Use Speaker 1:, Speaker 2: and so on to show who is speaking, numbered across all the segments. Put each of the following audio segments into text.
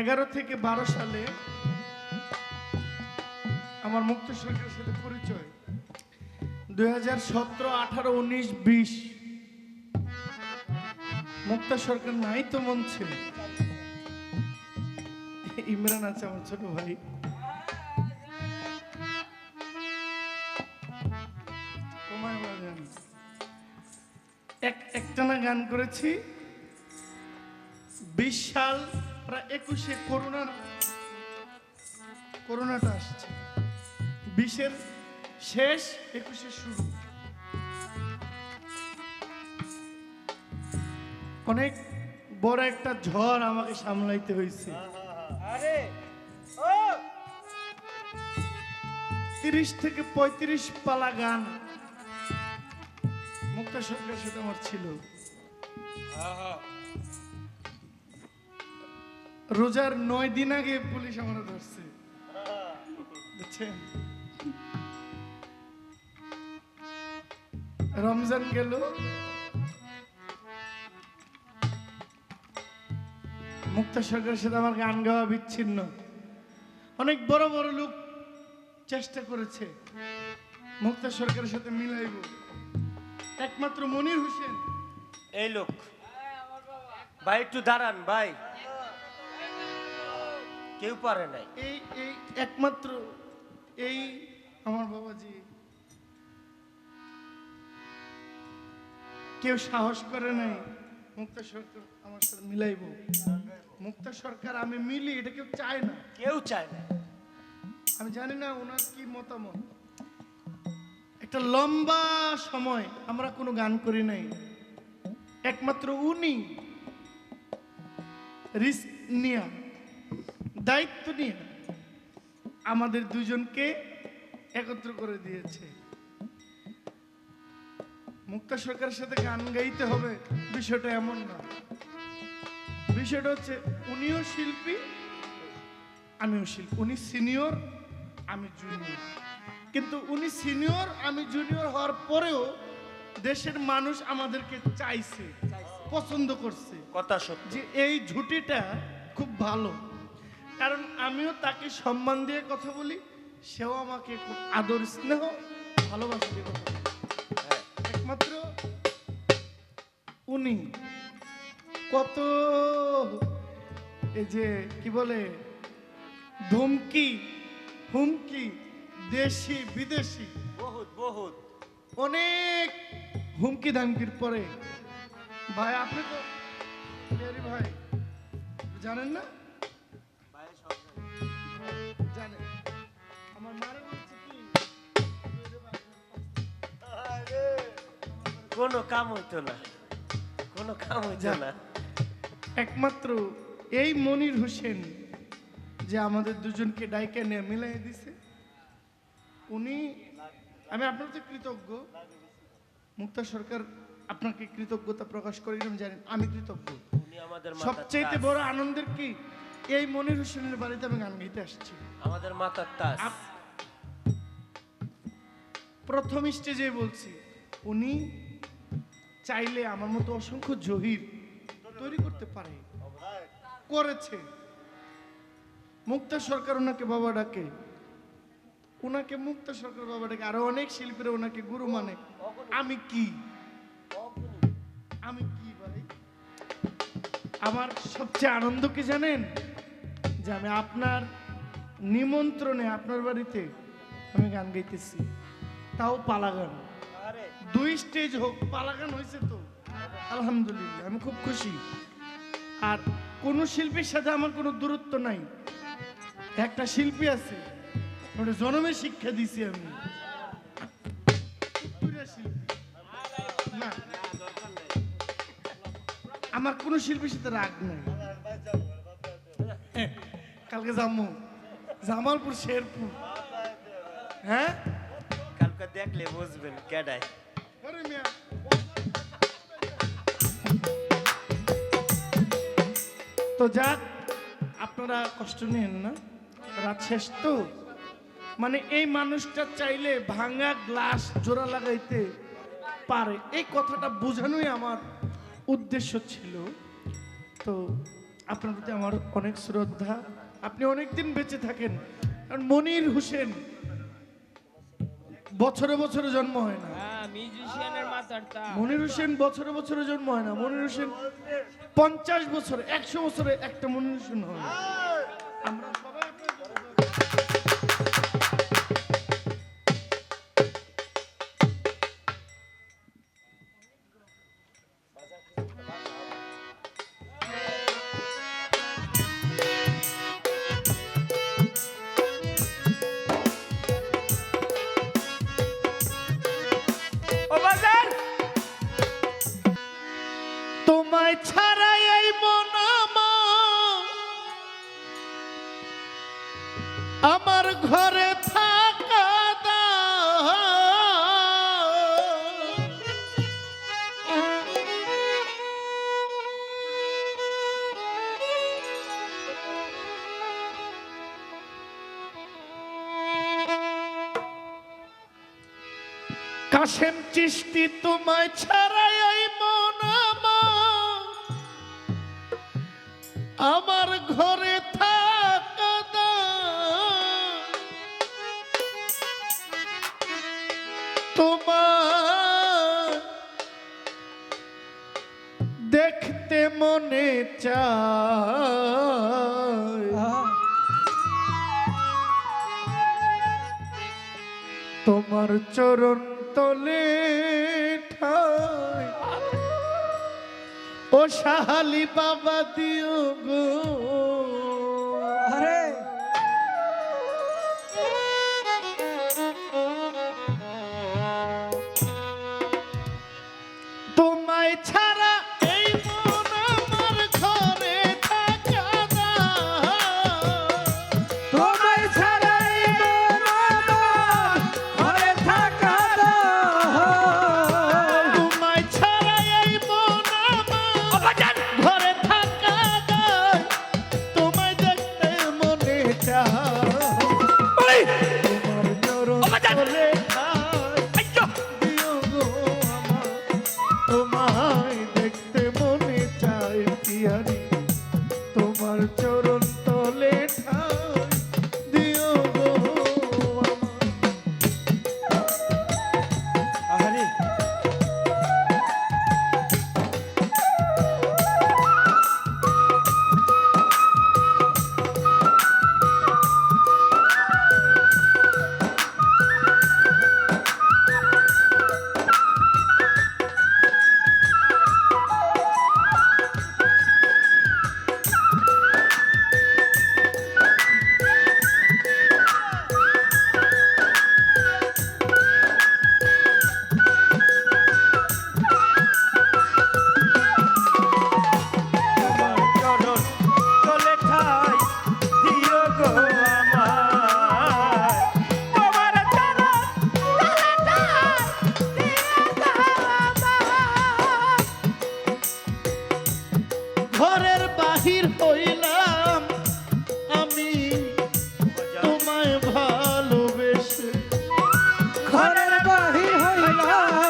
Speaker 1: এগারো থেকে বারো সালে আমার মুক্ত সরকারের সাথে পরিচয়। দুই হাজার সতেরো, আঠারো, উনিশ, বিশ। মুক্তা সরকার নাই তো মন ছিল। ইমরান আছে আমার ছোট ভাই। একটানা গান করেছি। বিশ সাল প্রায় একুশে করোনার করোনাটা আসছে। বিশের শেষ একুশে শুরু। অনেক বড় একটা ঝড় আমাকে সামলাইতে হয়েছে তিরিশ থেকে পঁয়ত্রিশ পালা গান মুক্তা সরকারের সাথে আমার ছিল। রোজার নয় দিন আগে পুলিশ আমার ধরছে। বুঝছেন? রমজান গেল। মুক্তা সরকারের সাথে আমার গান গাওয়া বিচ্ছিন্ন। অনেক বড় বড় লোক চেষ্টা করেছে মুক্তা সরকারের সাথে মিলাইব। একমাত্র মনির হোসেন।
Speaker 2: এই লোক। ভাই, একটু দাঁড়ান, ভাই। কেউ পারে নাই।
Speaker 1: এই এই একমাত্র এই আমার বাবাজি। কেউ সাহস করে নাই মুক্তা সরকার আমার সাথে মিলাইব। মুক্তা সরকার আমি মিলি এটা কেউ চায় না।
Speaker 2: কেউ চায় না।
Speaker 1: আমি জানি না ওনার কি মতামত। একটা লম্বা সময় আমরা কোনো গান করি নাই। একমাত্র উনি রিস্ক নিয়ে দায়িত্ব নিয়ে আমাদের দুজনকে একত্র করে দিয়েছে। মুক্তা সরকারের সাথে গান গাইতে হবে বিষয়টা এমন না। বিষয়টা হচ্ছে উনিও শিল্পী আমিও শিল্পী। উনি সিনিয়র আমি জুনিয়র। কিন্তু উনি সিনিয়র আমি জুনিয়র হওয়ার পরেও দেশের মানুষ আমাদেরকে চাইছে পছন্দ করছে।
Speaker 2: কথা সত্য।
Speaker 1: যে এই ঝুটিটা খুব ভালো। কারণ আমিও তাকে সম্মান দিয়ে কথা বলি সেও আমাকে খুব আদর স্নেহ ভালোবাসা দিয়ে কথা একমাত্র উনি। কত এই যে কি বলে ধমকি হুমকি দেশি বিদেশি।
Speaker 2: বহুত বহুত।
Speaker 1: অনেক হুমকি ধামকির পরে। ভাই আপনি তো ভাই জানেন না? জানেন আমার মারে বলছে কি
Speaker 2: কোনো কাম হইতো না। কোনো কাম হইতো না।
Speaker 1: একমাত্র এই মনির হোসেন যে আমাদের দুজনকে ডাইকে নিয়ে মিলাই দিছে উনি আমি আপনার তো কৃতজ্ঞ। মুক্তা সরকার আপনাকে কৃতজ্ঞতা প্রকাশ করি আমি জানি আমি কৃতজ্ঞ। সবচেয়ে বড় আনন্দের কি? এই মনির হোসেনের বাড়িতে আমি গান গাইতে আসছি।
Speaker 2: আমাদের তাজ
Speaker 1: আপ- প্রথম স্টেজে বলছি উনি চাইলে আমার মতো অসংখ্য জহির তৈরি করতে পারে। করেছে। মুক্তা সরকার ওনাকে বাবা ডাকে। ওনাকে মুক্তা সরকার বাবা ডাকে। আরও অনেক শিল্পীরা ওনাকে গুরু মানে। আমি কি? আমি কি ভাই আমার সবচেয়ে আনন্দ কি জানেন? যে আমি আপনার নিমন্ত্রণে আপনার বাড়িতে আমি গান গাইতেছি। তাও পালা গান
Speaker 2: আরে।
Speaker 1: দুই স্টেজ হোক পালা গান হয়েছে তো। আলহামদুলিল্লাহ আমি খুব খুশি। আর কোন শিল্পীর সাথে আমার কোনো দূরত্ব নাই। একটা শিল্পী আছে ওটা জন্মের শিক্ষা দিছি আমি। আমার কোনো শিল্পীর সাথে রাগ নাই। কালকে জামু জামালপুর শেরপুর। হ্যাঁ?
Speaker 2: কালকে দেখলে বুঝবেন
Speaker 1: আরে তো যাক আপনারা কষ্ট নেন না। রাত শেষ তো। মানে এই মানুষটা চাইলে ভাঙা গ্লাস জোড়া লাগাইতে পারে। এই কথাটা বোঝানোই আমার উদ্দেশ্য ছিল। তো আপনার প্রতি আমার অনেক শ্রদ্ধা। আপনি অনেকদিন বেঁচে থাকেন। কারণ মনির হোসেন বছরে বছরে জন্ম হয় না।
Speaker 3: হ্যাঁ
Speaker 1: মনির হোসেন বছরে বছরে জন্ম হয় না। মনির হোসেন পঞ্চাশ বছরে একশো বছরে একটা মনির হোসেন হয় আমরা আমার ঘরে। কাশেম চিষ্টি তোমায় ছাড়াই মন আমার ঘরে তোমার দেখতে মনে চায়। তোমার চরণ তলে ও সাহালি বাবা দিও গো। পিয়ারি তোমার চরণ Bye.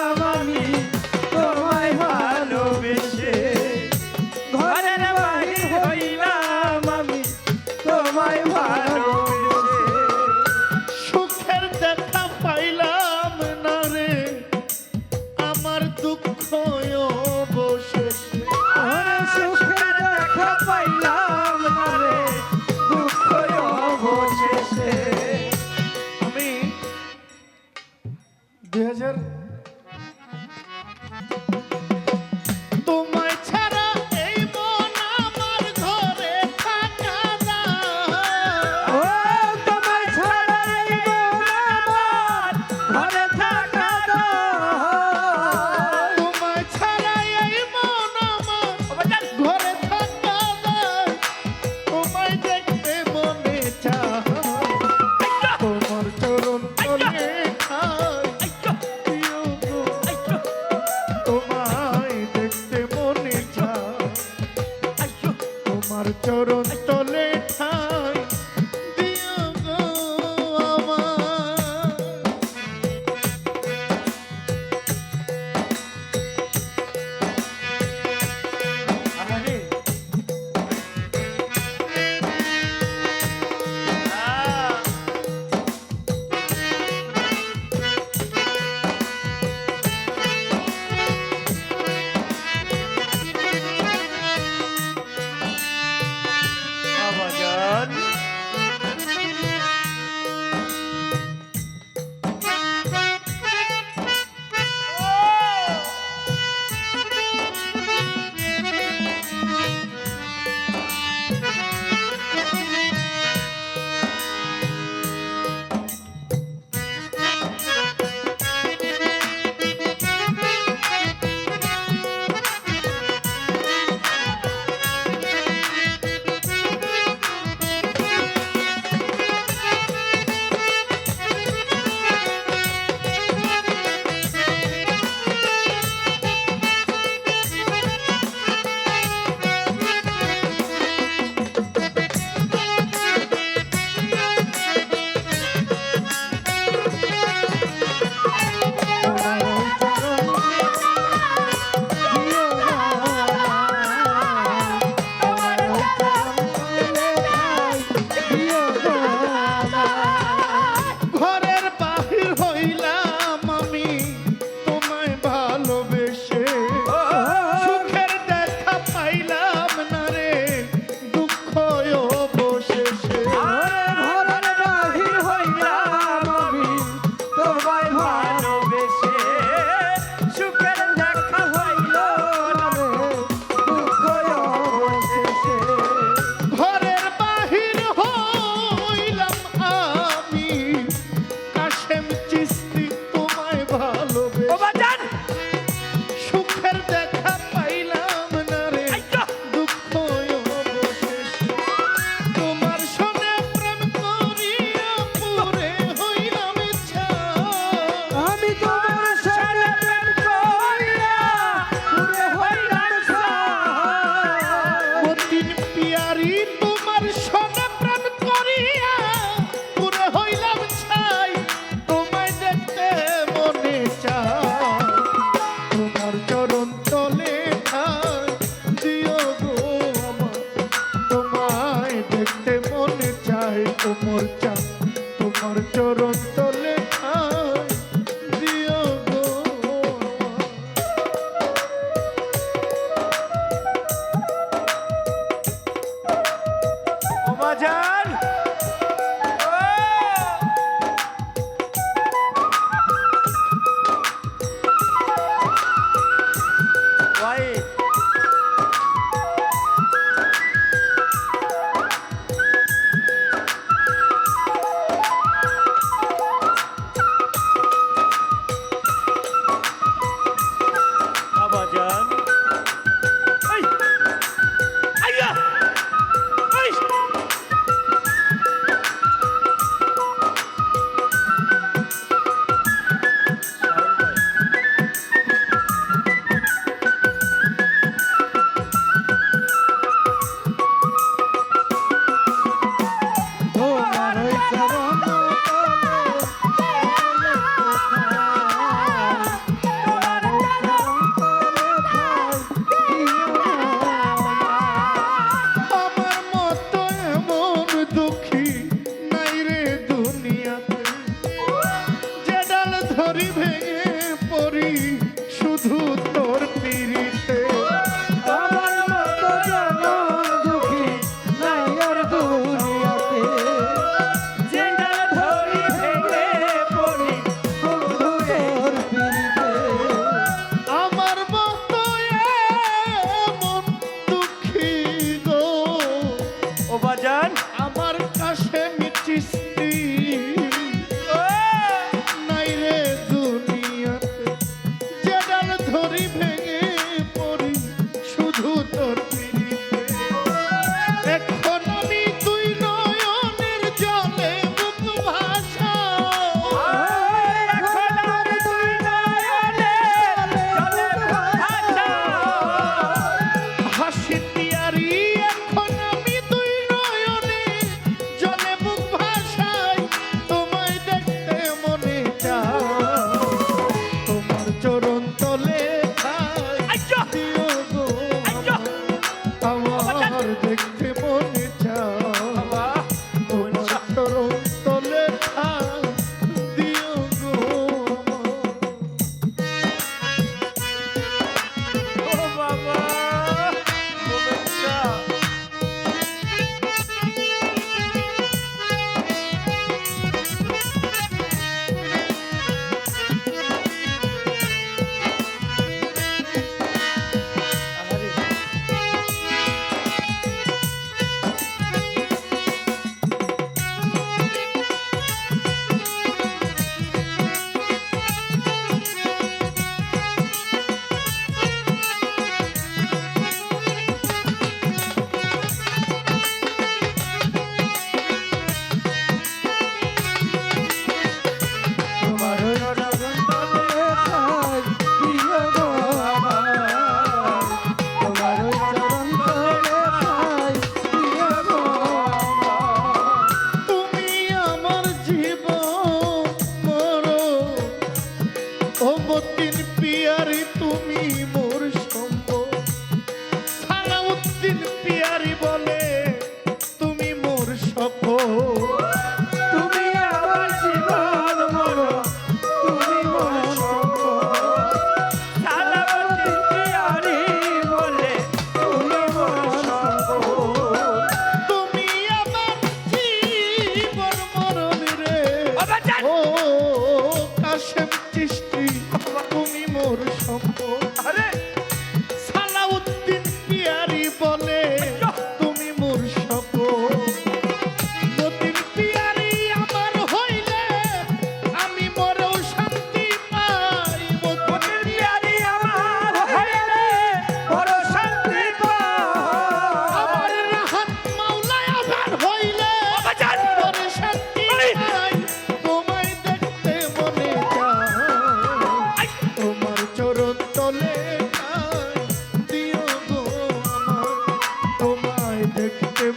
Speaker 1: 잘해.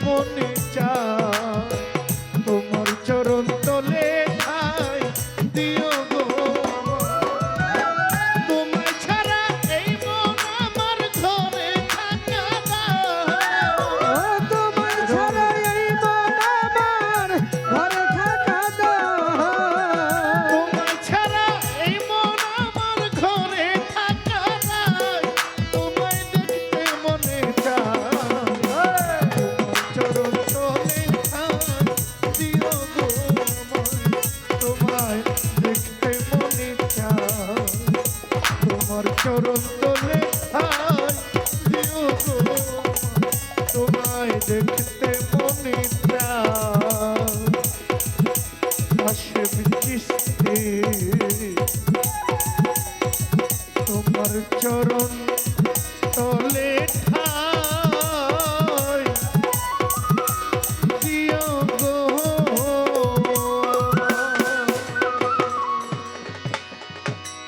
Speaker 1: Morning.